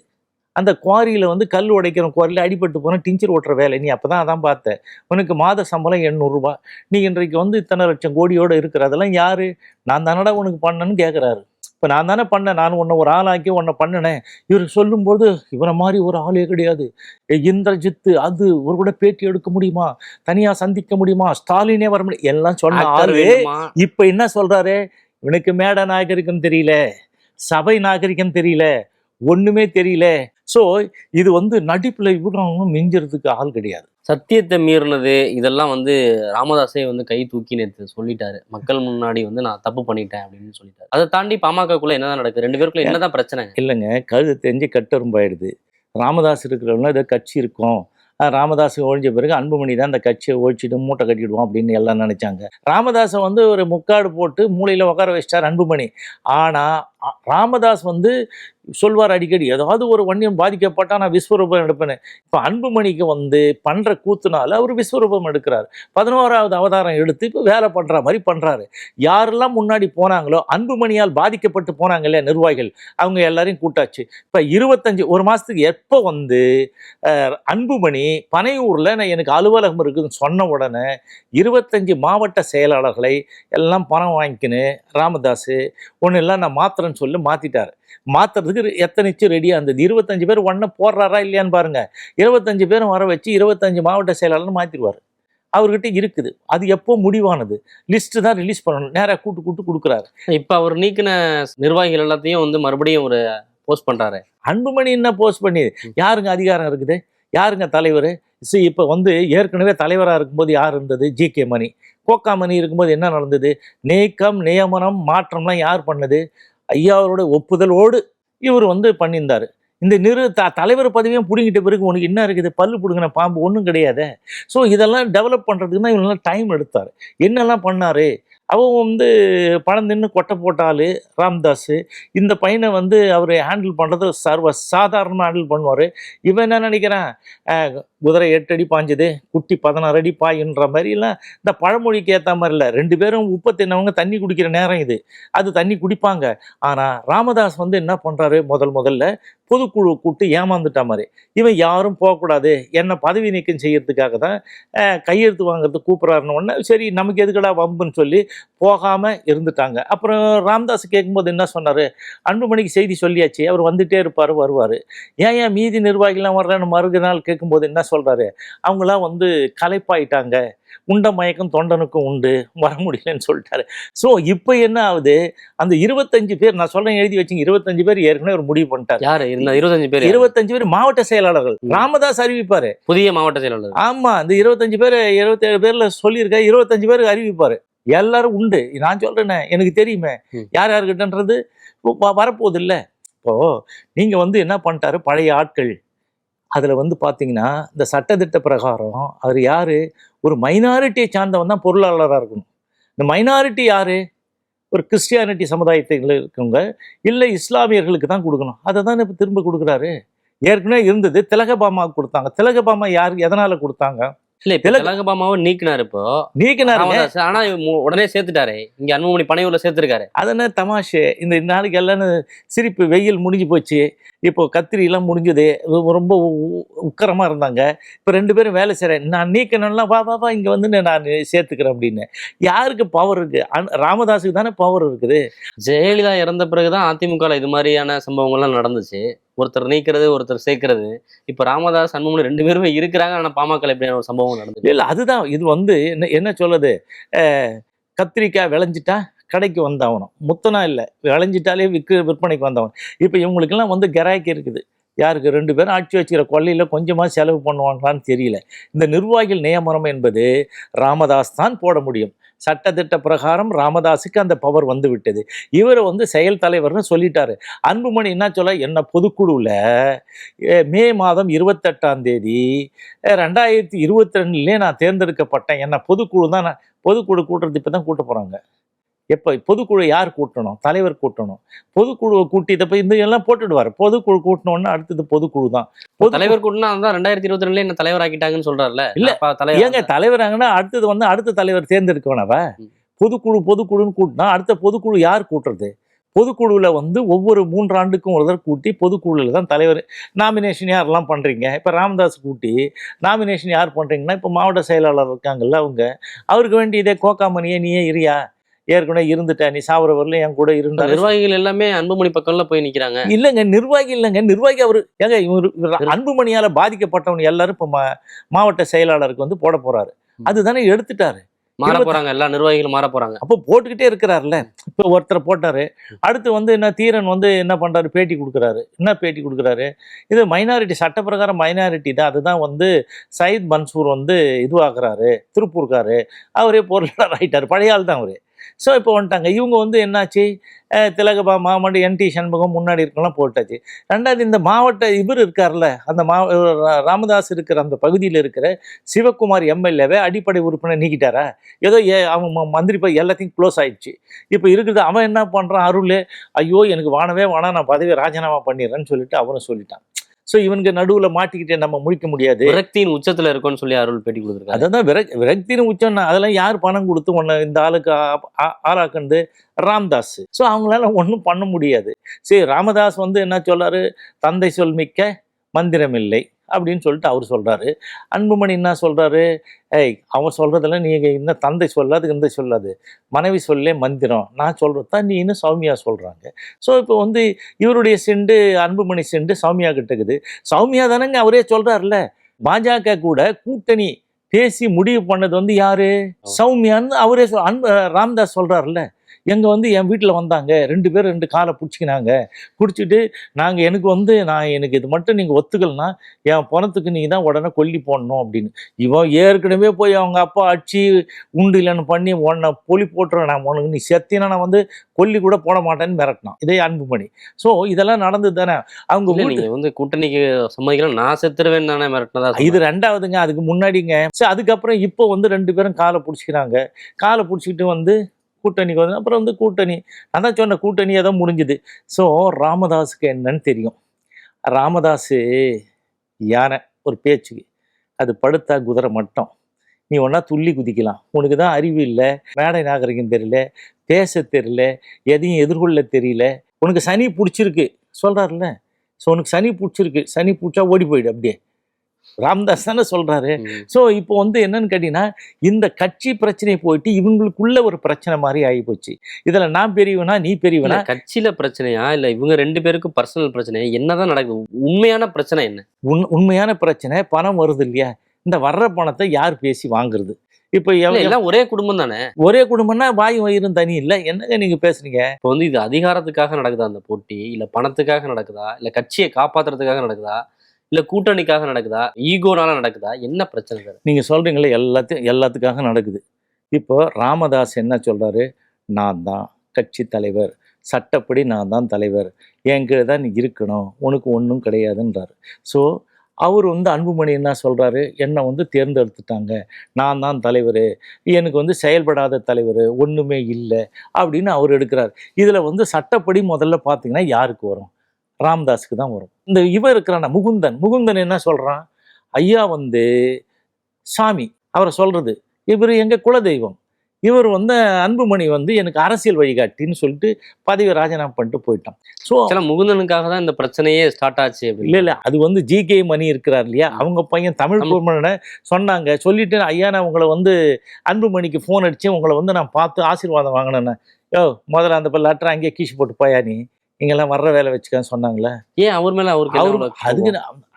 அந்த குவாரியில் வந்து கல் உடைக்கிற குவாரியில் அடிபட்டு போனால் டிஞ்சர் ஓட்டுற வேலை. நீ அப்போ தான் அதான் பார்த்த. உனக்கு மாத சம்பளம் எண்ணூறுரூபா. நீ இன்றைக்கு வந்து இத்தனை லட்சம் கோடியோடு இருக்கிற அதெல்லாம் யார்? நான் தானடா உனக்கு பண்ணேன்னு கேட்குறாரு இப்போ நான் தானே பண்ணேன். நான் உன்னை ஒரு ஆளாக்கி உன்னை பண்ணினேன். இவர் சொல்லும்போது இவரை மாதிரி ஒரு ஆளே கிடையாது. இந்திரஜித்து அது ஒரு கூட பேட்டி எடுக்க முடியுமா? தனியாக சந்திக்க முடியுமா? ஸ்டாலினே வர முடியும் எல்லாம் சொன்ன ஆளு? இப்போ என்ன சொல்றாரு? இவனுக்கு மேடை நாகரிகம் தெரியல. சபை நாகரிகம் தெரியல. ஒண்ணுமே தெரியல. ஸோ இது வந்து நடிப்புல இவரும் மிஞ்சறதுக்கு ஆள் கிடையாது. சத்தியத்தை மீறினது இதெல்லாம் வந்து ராமதாஸே வந்து கை தூக்கி நேற்று சொல்லிட்டாரு. மக்கள் முன்னாடி வந்து நான் தப்பு பண்ணிட்டேன் அப்படின்னு சொல்லிட்டாரு. அதை தாண்டி பாமகக்குள்ள என்னதான் நடக்குது? ரெண்டு பேருக்குள்ள என்னதான் பிரச்சனை? இல்லைங்க. கழுது தெரிஞ்சு கட்டெரும்பாயிடுது ராமதாஸ் இருக்கிறவங்க ஏதோ கட்சி இருக்கும். ராமதாஸ் ஒழிஞ்ச பிறகு அன்புமணி தான் அந்த கட்சியை ஒழிச்சிட்டு மூட்டை கட்டிடுவோம் அப்படின்னு எல்லாம் நினைச்சாங்க. ராமதாஸை வந்து ஒரு முக்காடு போட்டு மூலையில் உட்கார வச்சிட்டார் அன்புமணி. ஆனால் ராமதாஸ் வந்து சொல்வார் அடிக்கடி ஏதாவது ஒரு வன்னியம் பாதிக்கப்பட்டா நான் விஸ்வரூபம் எடுப்பேன். இப்போ அன்புமணிக்கு வந்து பண்ணுற கூத்துனால அவர் விஸ்வரூபம் எடுக்கிறார். பதினோராவது அவதாரம் எடுத்து இப்போ வேலை பண்ணுற மாதிரி பண்ணுறாரு யாரெல்லாம் முன்னாடி போனாங்களோ அன்புமணியால் பாதிக்கப்பட்டு போனாங்க இல்லையா நிர்வாகிகள் அவங்க எல்லாரையும் கூட்டாச்சு இப்போ இருபத்தஞ்சி ஒரு மாதத்துக்கு எப்போ வந்து அன்புமணி பனையூரில் நான் எனக்கு அலுவலகம் இருக்குதுன்னு சொன்ன உடனே இருபத்தஞ்சி மாவட்ட செயலாளர்களை எல்லாம் பணம் வாங்கிக்கின்னு ராமதாஸ் ஒன்றும் இல்லை நான் மாத்திரன்னு சொல்லி மாற்றிட்டார் மாற்றுறதுக்கு எத்தனைச்சு ரெடியாக இருந்தது? இருபத்தஞ்சு பேர் ஒன்றை போடுறாரா இல்லையான்னு பாருங்க. இருபத்தஞ்சு பேரும் வர வச்சு இருபத்தஞ்சு மாவட்ட செயலாளர் மாற்றிடுவார் அவர்கிட்ட இருக்குது. அது எப்போ முடிவானது? லிஸ்ட்டு தான் ரிலீஸ் பண்ணணும். நேராக கூட்டு கூட்டு கொடுக்குறாரு. இப்ப அவர் நீக்கின நிர்வாகிகள் எல்லாத்தையும் வந்து மறுபடியும் ஒரு போஸ்ட் பண்றாரு. அன்புமணி என்ன போஸ்ட் பண்ணி யாருங்க அதிகாரம் இருக்குது? யாருங்க தலைவர்? சி இப்போ வந்து ஏற்கனவே தலைவராக இருக்கும்போது யார் இருந்தது? G K Mani. Ghogha Mani இருக்கும்போது என்ன நடந்தது? நீக்கம் நியமனம் மாற்றம்லாம் யார் பண்ணது? ஐயாவரோட ஒப்புதலோடு இவர் வந்து பண்ணியிருந்தார். இந்த நிறு த தலைவர் பதவியும் பிடுங்கிட்ட பிறகு உனக்கு என்ன இருக்குது? பல்லு பிடுங்கின பாம்பு ஒன்றும் கிடையாதே. ஸோ இதெல்லாம் டெவலப் பண்ணுறதுக்கு தான் இவங்களாம் டைம் எடுத்தார். என்னெல்லாம் பண்ணார்? அவன் வந்து பணம் நின்று கொட்டை போட்டாள் ராம்தாஸ் இந்த பையனை வந்து அவர் ஹேண்டில் பண்ணுறது சர்வ சாதாரணமாக ஹேண்டில் பண்ணுவார். இவன் என்ன நினைக்கிறான்? குதிரை எட்டு அடி பாஞ்சுது குட்டி பதினாறு அடி பாயின்ற மாதிரிலாம் இந்த பழமொழிக்கு ஏற்ற மாதிரி இல்லை ரெண்டு பேரும் உப்பு தின்னவங்க தண்ணி குடிக்கிற நேரம் இது. அது தண்ணி குடிப்பாங்க. ஆனால் ராமதாஸ் வந்து என்ன பண்ணுறாரு முதல் முதல்ல பொதுக்குழு கூட்டு ஏமாந்துட்டா மாதிரி. இவன் யாரும் போகக்கூடாது. என்னை பதவி நீக்கம் செய்யறதுக்காக தான் கையெழுத்து வாங்குறதுக்கு கூப்பிட்றாருன்னு சரி நமக்கு எதுக்கடா வம்புன்னு சொல்லி போகாமல் இருந்துட்டாங்க. அப்புறம் ராம்தாஸ் கேட்கும்போது என்ன சொன்னார்? அன்புமணிக்கு செய்தி சொல்லியாச்சு. அவர் வந்துட்டே இருப்பார் வருவார். ஏன் ஏன் மீதி நிர்வாகிலாம் வர்றேன்னு மறுநாள் கேட்கும்போது என்ன சொல்கிறாரு அவங்களாம் வந்து களைப்பாயிட்டாங்க. உண்ட மயக்கம் தொண்டனுக்கும் உண்டு. வர முடியலன்னு சொல்லிட்டாரு. ஸோ இப்போ என்ன ஆகுது? அந்த இருபத்தஞ்சு பேர் நான் சொல்றேன் எழுதி வச்சுங்க. இருபத்தஞ்சு பேர் ஏற்கனவே ஒரு முடிவு பண்ணிட்டார். யாரு? இருபத்தஞ்சு பேர்? இருபத்தஞ்சு பேர் மாவட்ட செயலாளர்கள். ராமதாஸ் அறிவிப்பாரு. புதிய மாவட்ட செயலாளர். ஆமா இந்த இருபத்தஞ்சு பேர் இருபத்தேழு பேர்ல சொல்லியிருக்க இருபத்தஞ்சு பேருக்கு அறிவிப்பாரு. எல்லாரும் உண்டு. நான் சொல்றேனே எனக்கு தெரியுமே. யார் யாருக்கிட்டன்றது வரப்போகுது இல்ல. இப்போ நீங்க வந்து என்ன பண்ணிட்டாரு? பழைய ஆட்கள். அதுல வந்து பாத்தீங்கன்னா இந்த சட்டத்திட்ட பிரகாரம் அவர் யாரு? ஒரு மைனாரிட்டியை சார்ந்தவன் தான் பொருளாளராக இருக்கணும். இந்த மைனாரிட்டி யாரு? ஒரு கிறிஸ்டியானிட்டி சமுதாயத்தில் இருக்கவங்க இல்லை இஸ்லாமியர்களுக்கு தான் கொடுக்கணும். அதை தான் இப்போ திரும்ப கொடுக்குறாரு? ஏற்கனவே இருந்தது. திலகபாமாவுக்கு கொடுத்தாங்க. திலகபாமா யார் எதனால கொடுத்தாங்க? இல்ல திலகபாமாவை நீக்கினாரு இப்போ. ராமதாஸ். ஆனா உடனே சேர்த்துட்டாரு. இங்க அன்புமணி பனையூர்ல சேர்த்திருக்காரு. அதென்ன தமாஷு. இந்த நாளைக்கு எல்லாம் சிரிப்பு வெயில் முடிஞ்சு போச்சு. இப்போ கத்திரிலாம் முடிஞ்சது. ரொம்ப உ- உக்கரமா இருந்தாங்க. இப்போ ரெண்டு பேரும் வேலை செய்கிறேன் நான் நீக்கணும்னா வா வா வா இங்கே வந்து நான் சேர்த்துக்கிறேன் அப்படின்னு. யாருக்கு பவர் இருக்கு? அன்- ராமதாஸுக்கு தானே பவர் இருக்குது. ஜெயலலிதா இறந்த பிறகுதான் அதிமுகல இது மாதிரியான சம்பவங்கள்லாம் நடந்துச்சு. ஒருத்தர் நீக்கிறது ஒருத்தர் சேர்க்கிறது. இப்ப ராமதாஸ் அன்புமணி ரெண்டு பேருமே இருக்கிறாங்க ஆனா பாமக எப்படியான ஒரு சம்பவம் நடந்துச்சு. இல்லை அதுதான். இது வந்து என்ன என்ன சொல்லுது கத்திரிக்காய் விளைஞ்சிட்டா கடைக்கு வந்தாகணும் முத்தனா இல்லை. விளைஞ்சிட்டாலே விற்க விற்பனைக்கு வந்தவன். இப்போ இவங்களுக்கெல்லாம் வந்து கராய்க்கு இருக்குது. யாருக்கு? ரெண்டு பேரும் ஆட்சி வச்சுக்கிற கொள்ளையில் கொஞ்சமாக செலவு பண்ணுவாங்களான்னு தெரியல. இந்த நிர்வாகிகள் நியமனம் என்பது ராமதாஸ் தான் போட முடியும். சட்டத்திட்ட பிரகாரம் ராமதாஸுக்கு அந்த பவர் வந்து விட்டது. இவர் வந்து செயல் தலைவர்னு சொல்லிட்டாரு. அன்புமணி என்ன சொல்ல என்ன பொதுக்குழுவில் மே மாதம் இருபத்தெட்டாம் தேதி ரெண்டாயிரத்தி இருபத்தி ரெண்டுலேயே நான் தேர்ந்தெடுக்கப்பட்டேன். என்ன பொதுக்குழு தான் நான் பொதுக்குழு கூட்டுறது இப்போ தான் கூட்ட போகிறாங்க எப்போ பொதுக்குழு யார் கூட்டணும்? தலைவர் கூட்டணும். பொதுக்குழுவை கூட்டி இதை போய் இந்த எல்லாம் போட்டுடுவார். பொதுக்குழு கூட்டணும்னா அடுத்தது பொதுக்குழு தான். பொது தலைவர் கூட்டினா தான் ரெண்டாயிரத்தி இருபத்தி ரெண்டுல என்ன தலைவர் ஆக்கிட்டாங்கன்னு சொல்றாருல்ல இல்ல, தலைவர் ஏங்க தலைவராங்கன்னா அடுத்தது வந்து அடுத்த தலைவர் தேர்ந்தெடுக்க வேணாவா. பொதுக்குழு பொதுக்குழுன்னு கூட்டினா அடுத்த பொதுக்குழு யார் கூட்டுறது? பொதுக்குழுவில் வந்து ஒவ்வொரு மூன்றாண்டுக்கும் ஒரு தடவை கூட்டி பொதுக்குழுவில் தான் தலைவர் நாமினேஷன் யாரெல்லாம் பண்ணுறீங்க இப்போ ராமதாஸ் கூட்டி நாமினேஷன் யார் பண்ணுறீங்கன்னா இப்போ மாவட்ட செயலாளர் இருக்காங்கல்ல அவங்க. அவருக்கு வேண்டி இதே கோக்காமணியே நீயே இரியா. ஏற்கனவே இருந்துட்ட நீ சாவர வரல என் கூட இருந்தாரு நிர்வாகிகள் எல்லாமே அன்புமணி பக்கம்ல போய் நிக்கிறாங்க. இல்லைங்க நிர்வாகி இல்லைங்க. நிர்வாகி அவர் ஏங்க இவர் அன்புமணியால பாதிக்கப்பட்டவன் எல்லாரும் இப்போ மா மாவட்ட செயலாளருக்கு வந்து போட போறாரு. அதுதானே எடுத்துட்டாரு. மாற போறாங்க எல்லா நிர்வாகிகளும் மாற போறாங்க. அப்போ போட்டுக்கிட்டே இருக்கிறாருல்ல. இப்போ ஒருத்தரை போட்டாரு. அடுத்து வந்து என்ன தீரன் வந்து என்ன பண்றாரு? பேட்டி கொடுக்குறாரு. என்ன பேட்டி கொடுக்குறாரு? இது மைனாரிட்டி சட்டப்பிரகாரம் மைனாரிட்டி தான். அதுதான் வந்து சயித் மன்சூர் வந்து இதுவாக்குறாரு. திருப்பூர்காரு. அவரே பொருளாளர் ஆயிட்டாரு. பழைய ஆள் தான் அவரு. ஸோ இப்போ வந்துட்டாங்க. இவங்க வந்து என்னாச்சு? திலகபா மாமண்டு என் டி சண்முகம் முன்னாடி இருக்கலாம் போட்டாச்சு. ரெண்டாவது இந்த மாவட்ட இவர் இருக்கார்ல அந்த மா ரா- ராமதாஸ் இருக்கிற அந்த பகுதியில் இருக்கிற சிவகுமார் எம்எல்ஏவை அடிப்படை உறுப்பினர் நீக்கிட்டாரா? ஏதோ ஏ அவன் மந்திரி போய் எல்லாத்தையும் க்ளோஸ் ஆயிடுச்சு. இப்போ இருக்குது அவன் என்ன பண்ணுறான் அருள் ஐயோ எனக்கு வானவே வேணாம் நான் பதவியை ராஜினாமா பண்ணிடுறேன்னு சொல்லிட்டு அவனும் சொல்லிட்டான். ஸோ இவனுக்கு நடுவில் மாட்டிக்கிட்டே நம்ம முடிக்க முடியாது. விரக்தியின் உச்சத்துல இருக்கும்னு சொல்லி அருள் பேட்டி கொடுத்துருக்காரு. அதான் விரக் விரக்தின்னு உச்சம் அதெல்லாம் யார் பணம் கொடுத்து உன்னை இந்த ஆளுக்கு ஆளாக்குனது? ராம்தாஸ். ஸோ அவங்களால ஒன்றும் பண்ண முடியாது. சரி ராமதாஸ் வந்து என்ன சொல்றாரு? தந்தை சொல் மிக்க மந்திரம் இல்லை அப்படின்னு சொல்லிட்டு அவர் சொல்றாரு. அன்புமணி என்ன சொல்றாரு? ஏய் அவன் சொல்றதெல்லாம் நீங்க இந்த தந்தை சொல்லாது இந்த சொல்லாது மனைவி சொல்லே மந்திரம். நான் சொல்றது தான் நீன்னு சௌமியா சொல்றாங்க. ஸோ இப்போ வந்து இவருடைய செண்டு அன்புமணி செண்டு சௌமியா கிட்ட இருக்குது. சௌமியா தானங்க அவரே சொல்றாருல்ல. பாஜக கூட கூட்டணி பேசி முடிவு பண்ணது வந்து யாரு? சௌமியான்னு அவரே சொல் அன்பு ராம்தாஸ் சொல்றாருல்ல. எங்க வந்து என் வீட்டில் வந்தாங்க. ரெண்டு பேரும் ரெண்டு காலை பிடிச்சிக்கினாங்க. பிடிச்சிட்டு நாங்கள் எனக்கு வந்து நான் எனக்கு இது மட்டும் நீங்கள் ஒத்துக்கலனா என் பணத்துக்கு நீங்கள் தான் உடனே கொல்லி போடணும் அப்படின்னு. இவன் ஏற்கனவே போய் அவங்க அப்பா அடிச்சு உண்டு இல்லைன்னு பண்ணி உன்னை பொலி போட்டுருவேன். நான் உனக்கு நீ செத்தினா நான் வந்து கொல்லி கூட போட மாட்டேன்னு மிரட்டினான். இதே அன்புமணி. ஸோ இதெல்லாம் நடந்தது தானே? அவங்க இல்ல வீட்டு- நீங்க வந்து கூட்டணிக்கு சம்மதிக்கலாம் நான் செத்துருவேன் தானே மிரட்டினதா இது ரெண்டாவதுங்க. அதுக்கு முன்னாடிங்க. சரி அதுக்கப்புறம் இப்போ வந்து ரெண்டு பேரும் காலை பிடிச்சிக்கிறாங்க. காலை பிடிச்சிக்கிட்டு வந்து கூட்டணிக்கு வந்து அப்புறம் வந்து கூட்டணி. அதான் சொன்ன கூட்டணி தான் முடிஞ்சுது. ஸோ ராமதாஸுக்கு என்னன்னு தெரியும். ராமதாஸு யானை ஒரு பேச்சுக்கு. அது படுத்தா குதிரை மட்டும். நீ ஒன்றா துள்ளி குதிக்கலாம். உனக்கு தான் அறிவு இல்லை. மேடை நாகரிகம் தெரியல. பேச தெரியல. எதையும் எதிர்கொள்ள தெரியல. உனக்கு சனி பிடிச்சிருக்கு. சொல்கிறாருல்ல ஸோ உனக்கு சனி பிடிச்சிருக்கு. சனி பிடிச்சா ஓடி போயிடு அப்படியே. ராம்தாஸ் தானே சொல்கிறாரு. ஸோ இப்போ வந்து என்னன்னு கேட்டீங்கன்னா இந்த கட்சி பிரச்சனை போயிட்டு இவங்களுக்குள்ள ஒரு பிரச்சனை மாதிரி ஆகி போச்சு இதில் நான் பெரியவனா நீ பெரியவனா? கட்சியில பிரச்சனையா? இல்ல இவங்க ரெண்டு பேருக்கும் பர்சனல் பிரச்சனையா? என்னதான் நடக்குது? உண்மையான பிரச்சனை என்ன? உண் உண்மையான பிரச்சனை பணம் வருது இல்லையா? இந்த வர்ற பணத்தை யார் பேசி வாங்குறது? இப்போ எல்லாம் ஒரே குடும்பம் தானே? ஒரே குடும்பம்னா வாயும் வயிறும் தனி இல்லை. என்னங்க நீங்கள் பேசுறீங்க? இப்போ வந்து இது அதிகாரத்துக்காக நடக்குதா அந்த போட்டி? இல்ல பணத்துக்காக நடக்குதா? இல்ல கட்சியை காப்பாத்துறதுக்காக நடக்குதா? இல்ல கூட்டணிக்காக நடக்குதா? ஈகோனால நடக்குதா? என்ன பிரச்சனை நீங்க நீங்கள் எல்லாத்தையும் எல்லாத்துக்காக நடக்குது. இப்போ ராமதாஸ் என்ன சொல்றாரு? நான் தான் கட்சி தலைவர். சட்டப்படி நான் தான் தலைவர். என்கிட்ட தான் நீ இருக்கணும். உனக்கு ஒன்றும் கிடையாதுன்றாரு. ஸோ அவர் வந்து அன்புமணி என்ன சொல்கிறாரு என்னை வந்து தேர்ந்தெடுத்துட்டாங்க. நான் தான் தலைவர். எனக்கு வந்து செயல்படாத தலைவர். ஒன்றுமே இல்லை. அப்படின்னு அவர் எடுக்கிறார். இதில் வந்து சட்டப்படி முதல்ல பார்த்தீங்கன்னா யாருக்கு வரும்? ராம்தாஸுக்கு தான் வரும். இந்த இவன் இருக்கிறான முகுந்தன். முகுந்தன் என்ன சொல்கிறான் ஐயா வந்து சாமி. அவரை சொல்றது இவர் எங்க குலதெய்வம். இவர் வந்து அன்புமணி வந்து எனக்கு அரசியல் வழிகாட்டின்னு சொல்லிட்டு பதவி ராஜினாமா பண்ணிட்டு போயிட்டான். ஸோ சில முகுந்தனுக்காக தான் இந்த பிரச்சனையே ஸ்டார்ட் ஆச்சு இல்ல இல்ல. அது வந்து ஜி. கே. மணி இருக்கிறார் இல்லையா? அவங்க பையன் தமிழ் ஆமா. குருமனை சொன்னாங்க. சொல்லிட்டு ஐயா நான் உங்களை வந்து அன்புமணிக்கு ஃபோன் அடிச்சு உங்களை வந்து நான் பார்த்து ஆசீர்வாதம் வாங்கினேன். யோ முதல்ல அந்த லெட்டர் அங்கேயே கீச்சு போட்டு போயா நீ? இங்கெல்லாம் வர்ற வேலை வச்சுக்கன்னு சொன்னாங்களே. ஏன் அவர் மேல அவருக்கு அவரு? அதுக்கு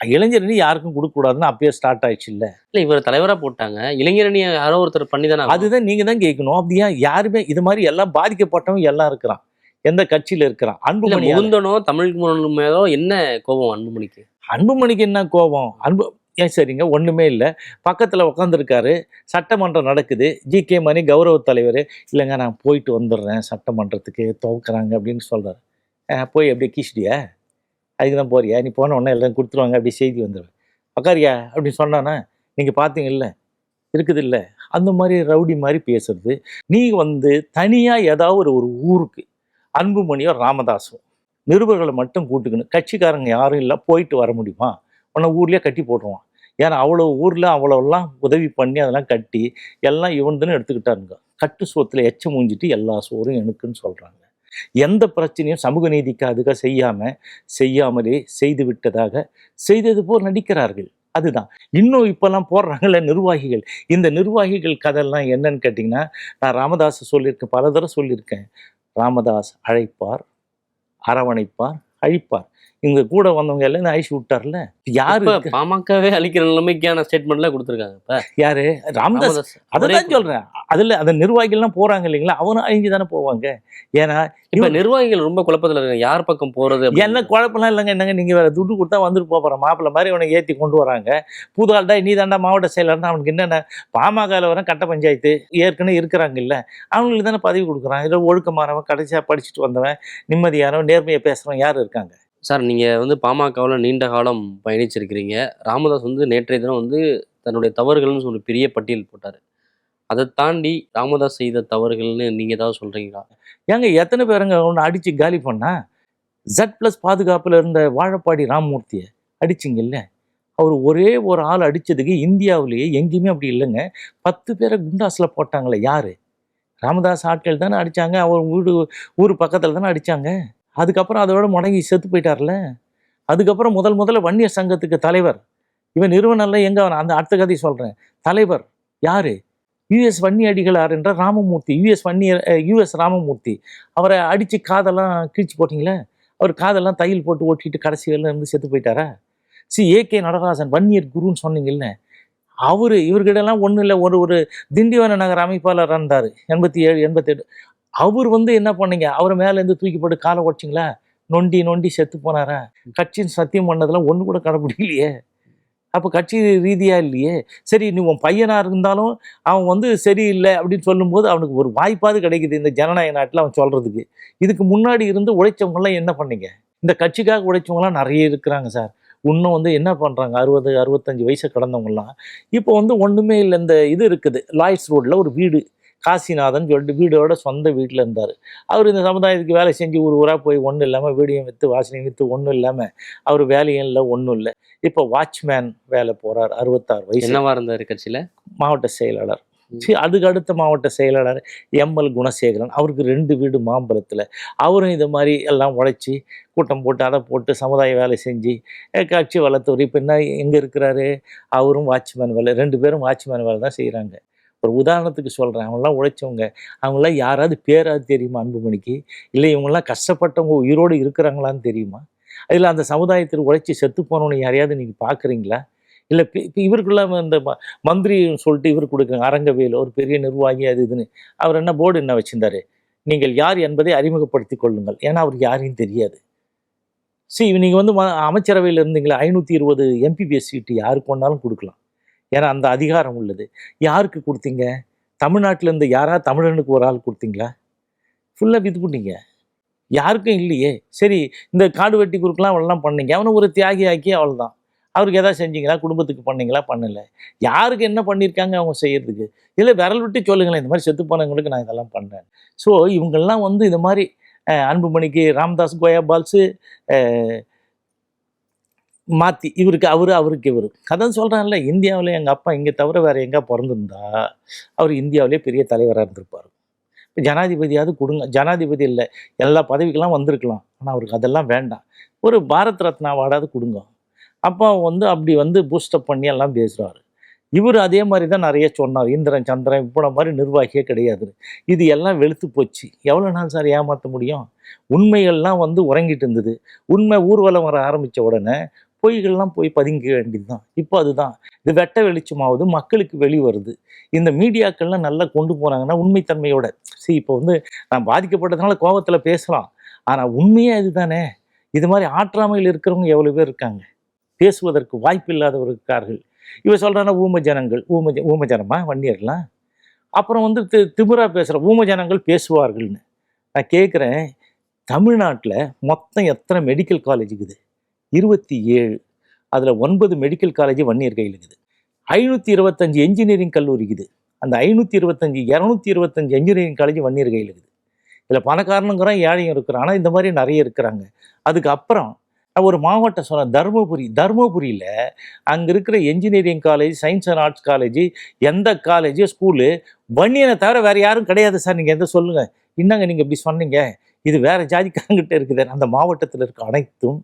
இளைஞரணி யாருக்கும் கொடுக்க கூடாதுன்னு அப்பயே ஸ்டார்ட் ஆயிடுச்சு இல்ல இல்ல இவர் தலைவரா போட்டாங்க. இளைஞரணி யாரோ ஒருத்தர் பண்ணி தானே அதுதான் நீங்க தான் கேட்கணும். அப்படியா யாருமே இது மாதிரி எல்லாம் பாதிக்கப்பட்டவங்க எல்லாம் இருக்கிறான். எந்த கட்சியில இருக்கிறான்? அன்புமணி முகுந்தனோ தமிழ் மேலோ என்ன கோபம் அன்புமணிக்கு? அன்புமணிக்கு என்ன கோபம்? அன்பு ஏன் சரிங்க ஒண்ணுமே இல்லை. பக்கத்துல உட்காந்துருக்காரு சட்டமன்றம் நடக்குது. ஜி கே மணி கௌரவ தலைவர். இல்லைங்க நான் போயிட்டு வந்துடுறேன். சட்டமன்றத்துக்கு துவக்குறாங்க அப்படின்னு சொல்றாரு. அஹ் போய் அப்படியே கீச்சிட்டியா அதுக்கு தான் போறியா? நீ போன உடனே எல்லாம் கொடுத்துருவாங்க அப்படியே செய்தி வந்துடுவேன் உக்காரியா? அப்படின்னு சொன்னானா நீங்கள் பார்த்தீங்கல்ல இருக்குது இல்லை அந்த மாதிரி ரவுடி மாதிரி பேசுறது. நீ வந்து தனியாக ஏதாவது ஒரு ஒரு ஊருக்கு அன்புமணியோ ராமதாஸும் நிருபர்களை மட்டும் கூட்டுக்கணும் கட்சிக்காரங்க யாரும் இல்லை போயிட்டு வர முடியுமா? உன்னை ஊர்லேயே கட்டி போட்டுருவான். ஏன்னா அவ்வளோ ஊரில் அவ்வளோலாம் உதவி பண்ணி அதெல்லாம் கட்டி எல்லாம் இவன்துன்னு எடுத்துக்கிட்டாருங்க. கட்டு சோத்தில் எச்ச மூஞ்சிட்டு எல்லா சோறும் எனக்குன்னு சொல்கிறாங்க எந்த பிரச்சனையும் சமூக நீதிக்காக அதுக்காக செய்யாமல் செய்யாமலே செய்து விட்டதாக செய்தது போல் நடிக்கிறார்கள். அதுதான். இன்னும் இப்போல்லாம் போடுறாங்கல்ல நிர்வாகிகள். இந்த நிர்வாகிகள் கதையெல்லாம் என்னன்னு கேட்டிங்கன்னா நான் ராமதாஸ் சொல்லியிருக்கேன் பல தடவை சொல்லியிருக்கேன். ராமதாஸ் அழைப்பார் அரவணைப்பார் அழிப்பார். இங்க கூட வந்தவங்க எல்லாம் அழிச்சு விட்டார்ல? யாரு? பாமகவே அழிக்கிற நிலைமைக்கான ஸ்டேட்மெண்ட்ல கொடுத்திருக்காங்க யாரு? ராமதாஸ். அதான் சொல்றேன். அதுல அந்த நிர்வாகிகள்லாம் போறாங்க இல்லைங்களா? அவனும் அழிஞ்சு தானே போவாங்க. ஏன்னா இப்ப நிர்வாகிகள் ரொம்ப குழப்பத்துல இருக்காங்க. யார் பக்கம் போறது என்ன. குழப்பம்லாம் இல்லைங்க. என்னங்க நீங்க வேற துட்டு கொடுத்தா வந்துட்டு போற மாப்பிள்ள மாதிரி அவனை ஏத்தி கொண்டு வராங்க. புது ஆள்டா நீ தாண்டா மாவட்ட செயலர்னா அவனுக்கு என்னென்ன? பாமகவில் வர கட்ட பஞ்சாயத்து ஏற்கனவே இருக்கிறாங்க இல்ல. அவங்களுக்கு தானே பதவி கொடுக்குறான் இதில் ஒழுக்கமானவன் கடைசியா படிச்சுட்டு வந்தவன் நிம்மதியானவன் நேர்மையை பேசுறவன் யார் இருக்காங்க? சார் நீங்கள் வந்து பாமகவில் நீண்ட காலம் பயணிச்சிருக்கிறீங்க. ராமதாஸ் வந்து நேற்றைய தினம் வந்து தன்னுடைய தவறுகள்னு சொல்லி பெரிய பட்டியல் போட்டார். அதை தாண்டி ராமதாஸ் செய்த தவறுகள்னு நீங்கள் ஏதாவது சொல்கிறீங்களா ஏங்க எத்தனை பேருங்க ஒன்று அடித்து காலி பண்ணா? ஜட் ப்ளஸ் பாதுகாப்பில் இருந்த வாழப்பாடி ராமமூர்த்தியை அடிச்சிங்கல்ல? அவர் ஒரே ஒரு ஆள் அடித்ததுக்கு இந்தியாவிலேயே எங்கேயுமே அப்படி இல்லைங்க. பத்து பேரை குண்டாஸில் போட்டாங்களே யார்? ராமதாஸ் ஆட்கள் தானே அடித்தாங்க அவர் வீடு ஊர் பக்கத்தில் தானே அடித்தாங்க அதுக்கப்புறம் அதோட முடங்கி செத்து போயிட்டார்ல? அதுக்கப்புறம் முதல் முதல்ல வன்னிய சங்கத்துக்கு தலைவர். இவன் நிறுவனம்ல எங்கே அவன்? அந்த அடுத்த கதை சொல்கிறேன் தலைவர் யார்? யுஎஸ் வன்னி அடிகளார் என்ற Ramamurthy. US Vanniyar US Ramamoorthy. அவரை அடித்து காதெல்லாம் கிழிச்சு போட்டிங்களே? அவர் காதெல்லாம் தையல் போட்டு ஓட்டிட்டு கடைசி வேலை இருந்து செத்து போயிட்டாரா? சி ஏகே நடராஜன் வன்னியர் குருன்னு சொன்னீங்கல்ல? அவர் இவர்கிட்டலாம் ஒன்றும் இல்லை. ஒரு ஒரு திண்டிவன நகர அமைப்பாளர் இருந்தார். எண்பத்தி ஏழு எண்பத்தெட்டு. அவர் வந்து என்ன பண்ணீங்க? அவர் மேலேருந்து தூக்கி போட்டு காலை உடச்சிங்களா? நொண்டி நொண்டி செத்து போனாரா? கட்சின்னு சத்தியம் பண்ணதெல்லாம் ஒன்று கூட கடைப்பிடிக்கலையே அப்போ கட்சி ரீதியாக இல்லையே. சரி நீ உன் பையனாக இருந்தாலும் அவன் வந்து சரியில்லை அப்படின்னு சொல்லும்போது அவனுக்கு ஒரு வாய்ப்பாவது கிடைக்குது இந்த ஜனநாயக நாட்டில் அவன் சொல்கிறதுக்கு இதுக்கு முன்னாடி இருந்து உழைச்சவங்கலாம் என்ன பண்ணீங்க? இந்த கட்சிக்காக உழைச்சவங்களாம் நிறைய இருக்கிறாங்க சார். இன்னும் வந்து என்ன பண்ணுறாங்க அறுபது அறுபத்தஞ்சு வயசை கடந்தவங்கலாம். இப்போ வந்து ஒன்றுமே இல்லை. இந்த இது இருக்குது. லாய்ஸ் ரோட்டில் ஒரு வீடு. காசிநாதன் சொல்லிட்டு வீடோட சொந்த வீட்டில் இருந்தார். அவர் இந்த சமுதாயத்துக்கு வேலை செஞ்சு ஒரு ஊராக போய் ஒன்றும் இல்லாமல் வீடியும் விற்று வாசனையும் விற்று ஒன்றும் இல்லாமல் அவர் வேலையும் இல்லை ஒன்றும் இல்லை. இப்போ வாட்ச்மேன் வேலை போகிறார் அறுபத்தாறு வயசு. என்னவா இருந்தாரு கட்சியில? மாவட்ட செயலாளர். சரி அதுக்கு அடுத்த மாவட்ட செயலாளர் எம்எல் குணசேகரன். அவருக்கு ரெண்டு வீடு மாம்பலத்தில். அவரும் இது மாதிரி எல்லாம் உழைச்சி கூட்டம் போட்டு அதை போட்டு சமுதாய வேலை செஞ்சு கட்சி வளர்த்தவர். இப்போ என்ன எங்கே இருக்கிறாரு? அவரும் வாட்ச்மேன் வேலை ரெண்டு பேரும் வாட்ச்மேன் வேலை தான் செய்கிறாங்க ஒரு உதாரணத்துக்கு சொல்கிறேன் அவங்களாம் உழைச்சவங்க. அவங்களாம் யாராவது பேராது தெரியுமா அன்புமணிக்கு? இல்லை இவங்கெல்லாம் கஷ்டப்பட்டவங்க உயிரோடு இருக்கிறாங்களான்னு தெரியுமா? அதில் அந்த சமுதாயத்தில் உழைச்சி செத்து போனவனை யாரையாவது நீங்கள் பார்க்குறீங்களா? இல்லை இப்போ இவருக்குள்ள இந்த ம- மந்திரின்னு சொல்லிட்டு இவர் கொடுக்குறாங்க அரங்கவேலு ஒரு பெரிய நிர்வாகி அது இதுன்னு. அவர் என்ன போர்டு என்ன வச்சுருந்தாரு? நீங்கள் யார் என்பதை அறிமுகப்படுத்திக் கொள்ளுங்கள். ஏன்னா அவருக்கு யாரையும் தெரியாது. சரி நீங்கள் வந்து ம- அமைச்சரவையில் இருந்தீங்களா ஐநூற்றி இருபது எம்பிபிஎஸ் சீட்டு யாருக்கு வேணாலும் கொடுக்கலாம். ஏன்னா அந்த அதிகாரம் உள்ளது. யாருக்கு கொடுத்தீங்க? தமிழ்நாட்டில் இருந்து யாராவது தமிழனுக்கு ஒரு ஆள் கொடுத்தீங்களா? ஃபுல்லாக இது பண்ணீங்க. யாருக்கும் இல்லையே. சரி இந்த காடு வெட்டி குறுக்கெலாம் அவளெல்லாம் பண்ணீங்க. அவனை ஒரு தியாகி ஆக்கி அவ்வளோதான் அவருக்கு எதாவது செஞ்சீங்களா? குடும்பத்துக்கு பண்ணீங்களா? பண்ணலை. யாருக்கு என்ன பண்ணியிருக்காங்க அவங்க செய்கிறதுக்கு இல்லை விரல் விட்டு சொல்லுங்களேன். இந்த மாதிரி செத்து போனவங்களுக்கு நான் இதெல்லாம் பண்ணேன் ஸோ இவங்கெல்லாம் வந்து இது மாதிரி அன்புமணிக்கு ராம்தாஸ் கோயா பால்ஸு மாற்றி இவருக்கு அவர் அவருக்கு இவர். கதை சொல்கிறான்ல இந்தியாவில் எங்கள் அப்பா இங்கே தவிர வேறு எங்கே பிறந்திருந்தா அவர் இந்தியாவிலே பெரிய தலைவராக இருந்திருப்பார். இப்போ ஜனாதிபதியாவது கொடுங்க. ஜனாதிபதி இல்லை எல்லா பதவிக்கெல்லாம் வந்திருக்கலாம். ஆனால் அவருக்கு அதெல்லாம் வேண்டாம். ஒரு பாரத் ரத்னா வாடாவது கொடுங்க. அப்போ வந்து அப்படி வந்து பூஸ்டப் பண்ணி எல்லாம் பேசுகிறாரு இவர் அதே மாதிரி தான் நிறைய சொன்னார். இந்திரன் சந்திரன் இப்போ மாதிரி நிர்வாகியே கிடையாது. இது எல்லாம் வெளுத்து போச்சு. எவ்வளோ நாள் சார் ஏமாற்ற முடியும்? உண்மைகள்லாம் வந்து உறங்கிட்டு இருந்தது. உண்மை ஊர்வலம் வர ஆரம்பித்த உடனே பொய்கள்லாம் போய் பதுங்க வேண்டியது தான் இப்போ அதுதான். இது வெட்ட வெளிச்சமாவது மக்களுக்கு வெளி வருது. இந்த மீடியாக்கள்லாம் நல்லா கொண்டு போனாங்கன்னா உண்மைத்தன்மையோட. சரி இப்போ வந்து நான் பாதிக்கப்பட்டதுனால கோபத்தில் பேசலாம். ஆனால் உண்மையே இதுதானே? இது மாதிரி ஆற்றாமையில் இருக்கிறவங்க எவ்வளோ பேர் இருக்காங்க? பேசுவதற்கு வாய்ப்பு இல்லாதவர் இருக்கார்கள். இவ சொல்கிறானா ஊம ஜனங்கள் ஊம ஜ- ஊம ஜனமா வன்னியர்லாம் அப்புறம் வந்து தி திமிரா பேசுகிற ஊம ஜனங்கள் பேசுவார்கள்னு. நான் கேட்குறேன் தமிழ்நாட்டில் மொத்தம் எத்தனை மெடிக்கல் காலேஜ் இருக்குது? இருபத்தி ஏழு. அதில் ஒன்பது மெடிக்கல் காலேஜ் வன்னியர் கையில் இருக்குது ஐநூற்றி இருபத்தஞ்சு என்ஜினியரிங் கல்லூரி இருக்குது. அந்த ஐநூற்றி இருபத்தஞ்சு இரநூத்தி இருபத்தஞ்சி என்ஜினியரிங் காலேஜ் வன்னியர் கையில் இருக்குது இதில் பணக்காரனுங்கிறான் ஏழையும் இருக்கிறான். ஆனால் இந்த மாதிரி நிறைய இருக்கிறாங்க. அதுக்கு அப்புறம் நான் ஒரு மாவட்டம் சொன்னேன் தருமபுரி தருமபுரியில் அங்கே இருக்கிற engineering college science and arts college எந்த காலேஜோ ஸ்கூலு வன்னியனை தவிர வேறு யாரும் கிடையாது சார். நீங்கள் எந்த சொல்லுங்கள் என்னங்க நீங்கள் இப்படி சொன்னீங்க? இது வேறு ஜாதிக்காரங்கிட்ட இருக்குது. அந்த மாவட்டத்தில் இருக்க அனைத்தும்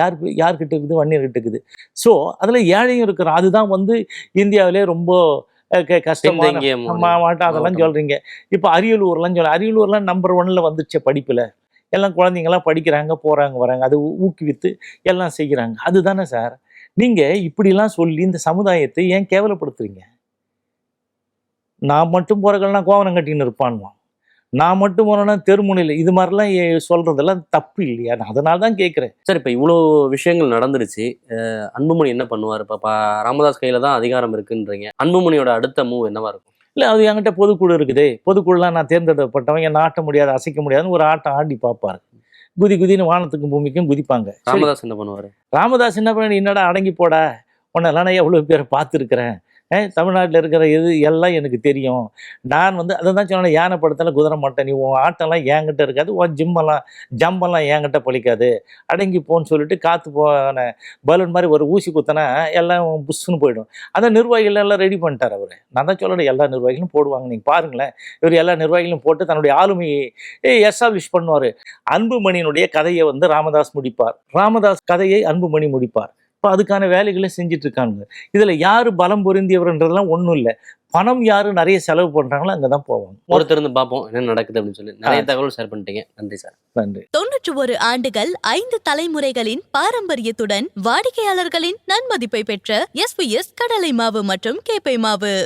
யாருக்கு யார்கிட்ட இருக்குது? வன்னியர்கிட்ட இருக்குது. ஸோ அதில் ஏழையும் இருக்கிறான் அதுதான் வந்து இந்தியாவிலே ரொம்ப கஷ்டமான. மாவட்டம் அதெல்லாம். சொல்கிறீங்க இப்போ அரியலூர்லாம் சொல்ல அரியலூர்லாம் நம்பர் ஒன்ல வந்துச்சு படிப்பில். எல்லாம் குழந்தைங்களாம் படிக்கிறாங்க போகிறாங்க வராங்க. அது ஊக்குவித்து எல்லாம் செய்கிறாங்க. அதுதானே சார்? நீங்கள் இப்படிலாம் சொல்லி இந்த சமுதாயத்தை ஏன் கேவலப்படுத்துறீங்க? நான் மட்டும் போகிறக்கெல்லாம் கோவனம் கட்டின்னு இருப்பான்வான் நான் மட்டும் போனேன்னா தெருமுனையில் இது மாதிரிலாம் சொல்றதெல்லாம் தப்பு இல்லையா? நான் அதனால தான் கேட்குறேன் சார் இப்போ இவ்வளோ விஷயங்கள் நடந்துருச்சு. அஹ் அன்புமணி என்ன பண்ணுவார்? இப்போ பா ராமதாஸ் கையில தான் அதிகாரம் இருக்குன்றீங்க. அன்புமணியோட அடுத்த மூவ் என்னவா இருக்கும்? இல்லை அது என்கிட்ட பொதுக்குழு இருக்குதே. பொதுக்குழுலாம் நான் தேர்ந்தெடுக்கப்பட்டவன். என்னை ஆட்ட முடியாது அசைக்க முடியாதுன்னு ஒரு ஆட்டம் ஆடி பார்ப்பாரு குதி குதின்னு வானத்துக்கும் பூமிக்கும் குதிப்பாங்க. ராமதாஸ் என்ன பண்ணுவார்? ராமதாஸ் என்ன பண்ணி என்னடா அடங்கி போடா? உன்னெல்லாம் நான் எவ்வளோ பேரை பார்த்துருக்குறேன்? தமிழ்நாட்டில் இருக்கிற இது எல்லாம் எனக்கு தெரியும். நான் வந்து அதை தான் சொன்னேன் யானை படத்தில் குதிரை மாட்டேன் நீ உன் ஆட்டம்லாம் என்கிட்ட இருக்காது உன் ஜிம்மெல்லாம் ஜம்பெல்லாம் என்கிட்ட பழிக்காது. அடங்கி போன்னு சொல்லிட்டு காற்று போன பலூன் மாதிரி ஒரு ஊசி குத்தினா எல்லாம் புஷ்ஷுன்னு போயிடும். அந்த நிர்வாகிகள் எல்லாம் ரெடி பண்ணிட்டார் அவர். நான் தான் சொல்லணும் எல்லா நிர்வாகிகளும் போடுவாங்க நீங்கள் பாருங்களேன். இவர் எல்லா நிர்வாகிகளும் போட்டு தன்னுடைய ஆளுமையை எஸ்டாப்ளிஷ் பண்ணுவார். அன்புமணியினுடைய கதையை வந்து ராமதாஸ் முடிப்பார். ராமதாஸ் கதையை அன்புமணி முடிப்பார். இப்போ அதுக்கான வேலைகளை செஞ்சுட்டு இருக்காங்க இதில் யார் பலம் பொருந்தியவர்ன்றதெல்லாம் ஒன்றும் இல்லை. பணம் யார் நிறைய செலவு பண்ணுறாங்களோ அங்கே தான் போவாங்க. ஒருத்தருந்து பார்ப்போம் என்ன நடக்குது அப்படின்னு சொல்லி. நிறைய தகவல் ஷேர் பண்ணிட்டீங்க. நன்றி சார் நன்றி. தொன்னூற்று ஒரு ஆண்டுகள் ஐந்து தலைமுறைகளின் பாரம்பரியத்துடன் வாடிக்கையாளர்களின் நன்மதிப்பை பெற்ற எஸ்பிஎஸ் கடலை மாவு மற்றும் கேப்பை மாவு.